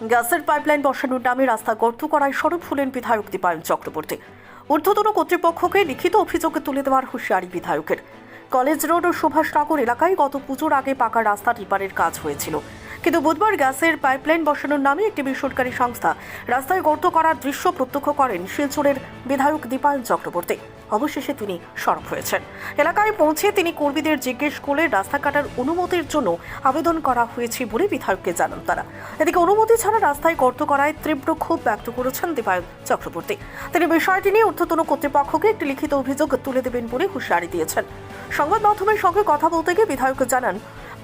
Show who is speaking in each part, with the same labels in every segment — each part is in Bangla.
Speaker 1: গ্যাসের পাইপলাইন বসানোর নামে রাস্তা গর্ত করায় সরব হলেন বিধায়ক দীপায়ন চক্রবর্তী। ঊর্ধ্বতন কর্তৃপক্ষকে লিখিত অভিযোগে তুলে দেওয়ার হুঁশিয়ারি বিধায়কের। কলেজ রোড ও সুভাষনগর এলাকায় গত পুজোর আগে পাকা রাস্তা রিপারের কাজ হয়েছিল। কিন্তু বুধবার গ্যাসের পাইপলাইন বসানোর নামে একটি বেসরকারি সংস্থা রাস্তায় গর্ত করার দৃশ্য প্রত্যক্ষ করেন শিলচরের বিধায়ক দীপায়ন চক্রবর্তী। অবশেষে তিনি সরব হয়েছেন। এলাকায় পৌঁছে তিনি কর্মীদের জিজ্ঞেস করে রাস্তা কাটার অনুমতির জন্য আবেদন করা হয়েছে বলে বিধায়ককে জানান তারা। এদিকে অনুমতি ছাড়া রাস্তায় গর্ত করায় তীব্র ক্ষোভ ব্যক্ত করেছেন দীপায়ন চক্রবর্তী। তিনি বিষয়টি নিয়ে ঊর্ধ্বতন কর্তৃপক্ষকে একটি লিখিত অভিযোগ তুলে দেবেন বলে হুঁশিয়ারি দিয়েছেন। সংবাদ মাধ্যমের সঙ্গে কথা বলতে গিয়ে বিধায়ক জানান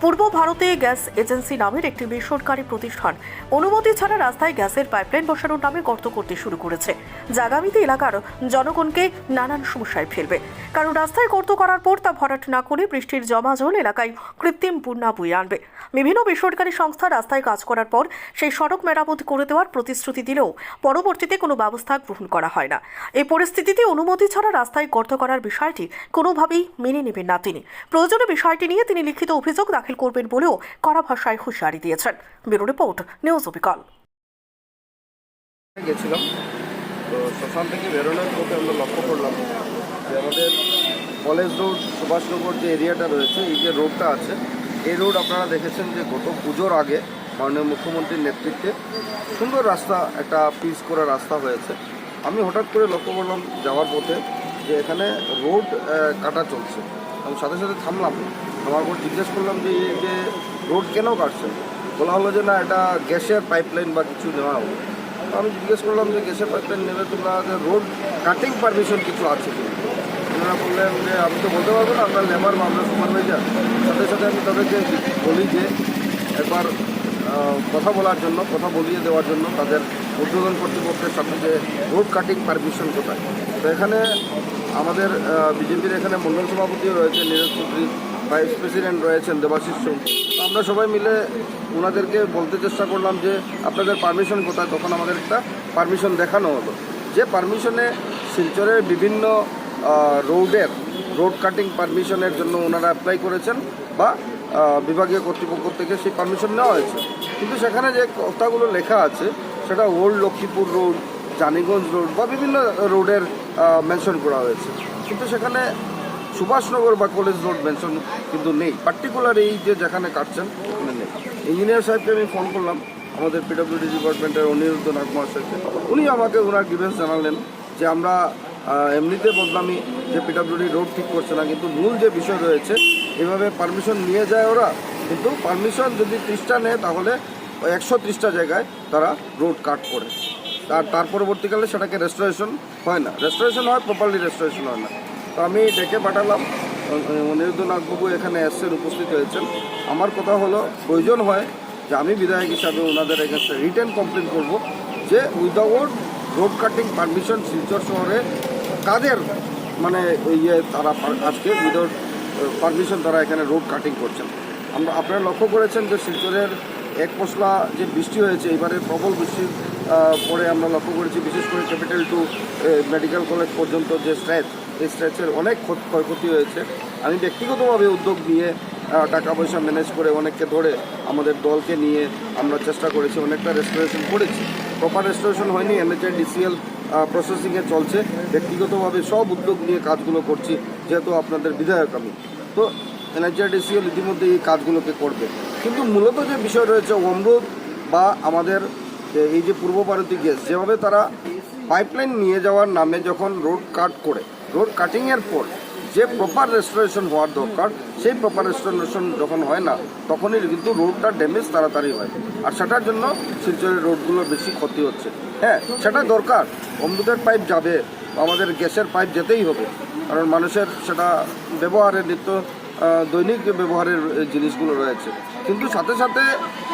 Speaker 1: পূর্ব ভারতে গ্যাস এজেন্সি নামের একটি বেসরকারি প্রতিষ্ঠান অনুমতি ছাড়া রাস্তায় গ্যাসের পাইপলাইন বসানোর নামে গর্ত করতে শুরু করেছে। যা আগামীতে এলাকার জনগণকে নানান সমস্যায় ফেলবে। কারণ রাস্তায় গর্ত করার পর তা ভরাট না করে বৃষ্টির জমা জল এলাকায় কৃত্রিম বন্যা বয়ে আনবে। বিভিন্ন বেসরকারি সংস্থা রাস্তায় কাজ করার পর সেই সড়ক মেরামত করে দেওয়ার প্রতিশ্রুতি দিলেও পরবর্তীতে কোনো ব্যবস্থা গ্রহণ করা হয় না। এই পরিস্থিতিতে অনুমতি ছাড়া রাস্তায় গর্ত করার বিষয়টি কোনোভাবেই মেনে নেবেন না তিনি। প্রয়োজনে বিষয়টি নিয়ে তিনি লিখিত অভিযোগ দাখিল করবেন বলেও কড়া ভাষায় হুঁশিয়ারি দিয়েছেন। ব্যুরো রিপোর্ট, নিউজ অবিকল।
Speaker 2: গেছিলাম। তো শ্মশান থেকে বেরোনোর পথে আমরা লক্ষ্য করলাম যে আমাদের কলেজ রোড সুভাষনগর যে এরিয়াটা রয়েছে, এই যে রোডটা আছে, এই রোড আপনারা দেখেছেন যে গত পুজোর আগে মাননীয় মুখ্যমন্ত্রীর নেতৃত্বে সুন্দর রাস্তা, একটা পিচ করা রাস্তা হয়েছে। আমি হঠাৎ করে লক্ষ্য করলাম যাওয়ার পথে যে এখানে রোড কাটা চলছে। আমি সাথে সাথে থামলাম। আমার পর জিজ্ঞেস করলাম যে যে রোড কেন কাটছে? বলা হলো যে, না, এটা গ্যাসের পাইপলাইন বা কিছু নেওয়া হবে। তো আমি জিজ্ঞেস করলাম যে, গ্যাসের পাইপলাইন নেবে তোমরা? যে, রোড কাটিং পারমিশন কিছু আছে কি? ওনারা বললেন যে, আমি তো বলতে পারব না আপনার লেবার বা আপনার সুপারভাইজার সাথে সাথে আমি তাদেরকে বলি যে, একবার কথা বলার জন্য, কথা বলিয়ে দেওয়ার জন্য তাদের উদ্বোধন কর্তৃপক্ষের সাথে যে রোড কাটিং পারমিশন কোথায়। তো এখানে আমাদের বিজেপির এখানে মন্ডল সভাপতিও রয়েছে নীরজ চৌধুরী, ভাইস প্রেসিডেন্ট রয়েছেন দেবাশিস সিং তো আমরা সবাই মিলে ওনাদেরকে বলতে চেষ্টা করলাম যে, আপনাদের পারমিশন কোথায়? তখন আমাদের একটা পারমিশন দেখানো হলো। যে পারমিশনে শিলচরের বিভিন্ন রোডের, রোড কাটিং পারমিশনের জন্য ওনারা অ্যাপ্লাই করেছেন বা বিভাগীয় কর্তৃপক্ষ থেকে সেই পারমিশন নেওয়া হয়েছে। কিন্তু সেখানে যে কথাগুলো লেখা আছে, সেটা old Lakshmipur road Janiganj road বা বিভিন্ন রোডের মেনশন করা হয়েছে। কিন্তু সেখানে সুভাষনগর বা কলেজ রোড মেনশন কিন্তু নেই। পার্টিকুলার এই যে যেখানে কাটছেন ওখানে নেই। ইঞ্জিনিয়ার সাহেবকে আমি ফোন করলাম, আমাদের পিডব্লিউডি ডিপার্টমেন্টের অনিরুদ্ধ নাগমার মহাশয়কে উনি আমাকে ওনার গ্রিভেন্স জানালেন যে আমরা এমনিতে বদনামি যে পিডব্লিউডি রোড ঠিক করছে না, কিন্তু মূল যে বিষয় রয়েছে, এভাবে পারমিশন নিয়ে যায় ওরা। কিন্তু পারমিশন যদি ত্রিশটা নেয়, তাহলে একশো ত্রিশটা জায়গায় তারা রোড কাট করে। তার তার পরবর্তীকালে সেটাকে রেস্টোরেশন হয় না। রেস্টোরেশন হয় প্রপারলি রেস্টোরেশন হয় না। তো আমি ডেকে পাঠালাম। অনিরুদ্ধ নাগবাবু এখানে এসছেন উপস্থিত হয়েছেন। আমার কথা হলো, প্রয়োজন হয় যে আমি বিধায়ক হিসাবে ওনাদের এগেনস্টে রিটার্ন কমপ্লেন করব যে without road cutting permission Silchar শহরে কাদের মানে ইয়ে তারা আজকে উইদাউট পারমিশন তারা এখানে রোড কাটিং করছেন। আমরা আপনারা লক্ষ্য করেছেন যে শিলচরের এক পশলা যে বৃষ্টি হয়েছে, এবারে প্রবল বৃষ্টির পরে আমরা লক্ষ্য করেছি, বিশেষ করে ক্যাপিটাল টু মেডিকেল কলেজ পর্যন্ত যে স্ট্রেচ, এই স্ট্রেচের অনেক ক্ষত- ক্ষয়ক্ষতি হয়েছে। আমি ব্যক্তিগতভাবে উদ্যোগ নিয়ে টাকা পয়সা ম্যানেজ করে অনেককে ধরে আমাদের দলকে নিয়ে আমরা চেষ্টা করেছি, অনেকটা রেস্টোরেশন করেছি। প্রপার রেস্টোরেশন হয়নি এনএচআই ডিসিএল প্রসেসিংয়ে চলছে। ব্যক্তিগতভাবে সব উদ্যোগ নিয়ে কাজগুলো করছি, যেহেতু আপনাদের বিধায়ক আমি। তো এনএচআরডিসিএল ইতিমধ্যে এই কাজগুলোকে করবে। কিন্তু মূলত যে বিষয় রয়েছে, অমরুদ বা আমাদের যে এই যে পূর্ব ভারতীয় গ্যাস যেভাবে তারা পাইপলাইন নিয়ে যাওয়ার নামে যখন রোড কাট করে রোড কাটিংয়ের পর যে প্রপার রেস্টোরেশন হওয়ার দরকার, সেই প্রপার রেস্টোরেশন যখন হয় না, তখনই কিন্তু রোডটা ড্যামেজ তাড়াতাড়ি হয়। আর সেটার জন্য শিলচরের রোডগুলো বেশি ক্ষতি হচ্ছে। হ্যাঁ সেটা দরকার। অমৃতের পাইপ যাবে, আমাদের গ্যাসের পাইপ যেতেই হবে। কারণ মানুষের সেটা ব্যবহারের নিত্য দৈনিক ব্যবহারের জিনিসগুলো রয়েছে। কিন্তু সাথে সাথে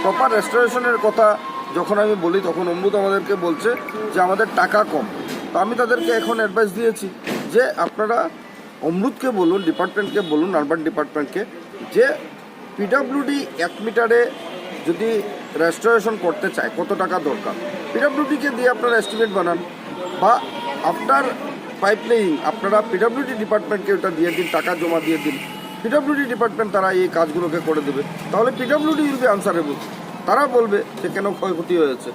Speaker 2: প্রপার রেস্টোরেশনের কথা যখন আমি বলি, তখন অমৃত আমাদেরকে বলছে যে আমাদের টাকা কম। তো আমি তাদেরকে এখন অ্যাডভাইস দিয়েছি যে আপনারা অমৃতকে বলুন, ডিপার্টমেন্টকে বলুন আরবান ডিপার্টমেন্টকে, যে পিডাব্লিউডি এক মিটারে যদি রেস্টোরেশন করতে চায়, কত টাকা দরকার? পিডাব্লিউডিকে দিয়ে আপনারা এস্টিমেট বানান। বা আফটার পাইপলাইন আপনারা পিডাব্লিউডি ডিপার্টমেন্টকে ওটা দিয়ে দিন, টাকা জমা দিয়ে দিন। পিডাব্লিউডি ডিপার্টমেন্ট তারা এই কাজগুলোকে করে দেবে। তাহলে পিডাব্লিউডি উইল বি আনসারেবল তারা বলবে যে কেন ক্ষয়ক্ষতি হয়েছে।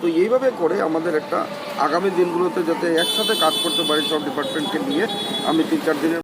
Speaker 2: তো এইভাবে করে আমাদের একটা আগামী দিনগুলোতে যাতে একসাথে কাজ করতে পারি সব ডিপার্টমেন্টকে নিয়ে, আমি তিন চার দিনের